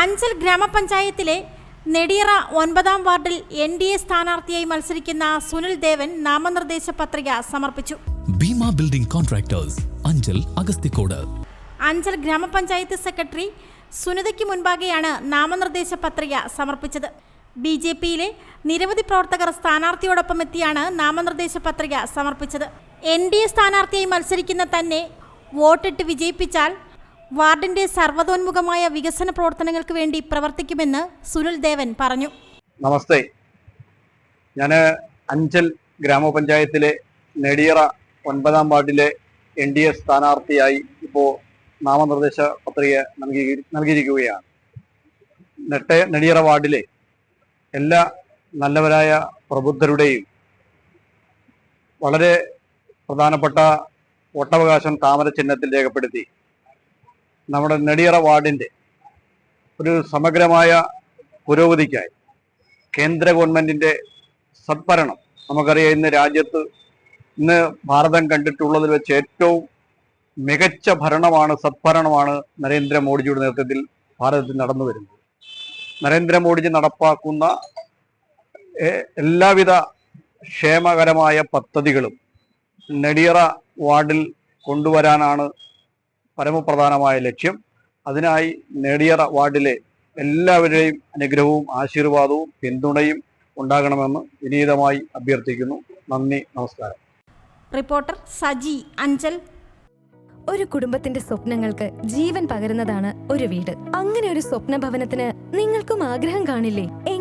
അഞ്ചൽ ഗ്രാമപഞ്ചായത്തിലെ നെടിയറ ഒൻപതാം വാർഡിൽ എൻ ഡി എ സ്ഥാനാർത്ഥിയായി മത്സരിക്കുന്ന സുനിൽ ദേവൻ നാമനിർദ്ദേശ പത്രിക സമർപ്പിച്ചു. Bhima building contractors Anchal Agasthikode. Anchal ഗ്രാമപഞ്ചായത്ത് സെക്രട്ടറി സുനിതയ്ക്ക് മുൻപാകെയാണ് നാമനിർദ്ദേശ പത്രിക സമർപ്പിച്ചത്. ബി ജെ പിയിലെ നിരവധി പ്രവർത്തകർ സ്ഥാനാർത്ഥിയോടൊപ്പം എത്തിയാണ് നാമനിർദ്ദേശ പത്രിക സമർപ്പിച്ചത്. എൻ ഡി എ സ്ഥാനാർത്ഥിയായി മത്സരിക്കുന്ന തന്നെ വോട്ടിട്ട് വിജയിപ്പിച്ചാൽ വാർഡിന്റെ സർവതോന്മുഖമായ വികസന പ്രവർത്തനങ്ങൾക്ക് വേണ്ടി പ്രവർത്തിക്കുമെന്ന് സുനിൽ ദേവൻ പറഞ്ഞു. നമസ്തേ. ഞാൻ അഞ്ചൽ ഗ്രാമപഞ്ചായത്തിലെ നെടിയറ ഒൻപതാം വാർഡിലെ എൻ ഡി എ സ്ഥാനാർത്ഥിയായി ഇപ്പോൾ നാമനിർദ്ദേശ പത്രിക നൽകി നൽകിയിരിക്കുകയാണ്. നെട്ട നെടിയറ വാർഡിലെ എല്ലാ നല്ലവരായ പ്രബുദ്ധരുടെയും വളരെ പ്രധാനപ്പെട്ട വോട്ടവകാശം താമര ചിഹ്നത്തിൽ രേഖപ്പെടുത്തി നമ്മുടെ നെടിയറ വാർഡിന്റെ ഒരു സമഗ്രമായ പുരോഗതിക്കായി കേന്ദ്ര ഗവൺമെന്റിന്റെ സദ്ഭരണം. നമുക്കറിയാം ഇന്ന് രാജ്യത്ത് ഇന്ന് ഭാരതം കണ്ടിട്ടുള്ളതിൽ വെച്ച് ഏറ്റവും മികച്ച ഭരണമാണ് സദ്ഭരണമാണ് നരേന്ദ്രമോദിജിയുടെ നേതൃത്വത്തിൽ ഭാരതത്തിൽ നടന്നു വരുന്നത്. നരേന്ദ്രമോദിജി നടപ്പാക്കുന്ന എല്ലാവിധ ക്ഷേമകരമായ പദ്ധതികളും നെടിയറ വാർഡിൽ കൊണ്ടുവരാനാണ് പരമപ്രധാനമായ ലക്ഷ്യം. അതിനായി നേടിയറ വാർഡിലെ എല്ലാവരുടെയും അനുഗ്രഹവും ആശീർവാദവും പിന്തുണയും ഉണ്ടാകണമെന്ന് വിനീതമായി അഭ്യർത്ഥിക്കുന്നു. നന്ദി നമസ്കാരം. റിപ്പോർട്ടർ സജി അഞ്ചൽ. ഒരു കുടുംബത്തിന്റെ സ്വപ്നങ്ങൾക്ക് ജീവൻ പകരുന്നതാണ് ഒരു വീട്. അങ്ങനെ ഒരു സ്വപ്ന ഭവനത്തിന് നിങ്ങൾക്കും ആഗ്രഹം കാണില്ലേ?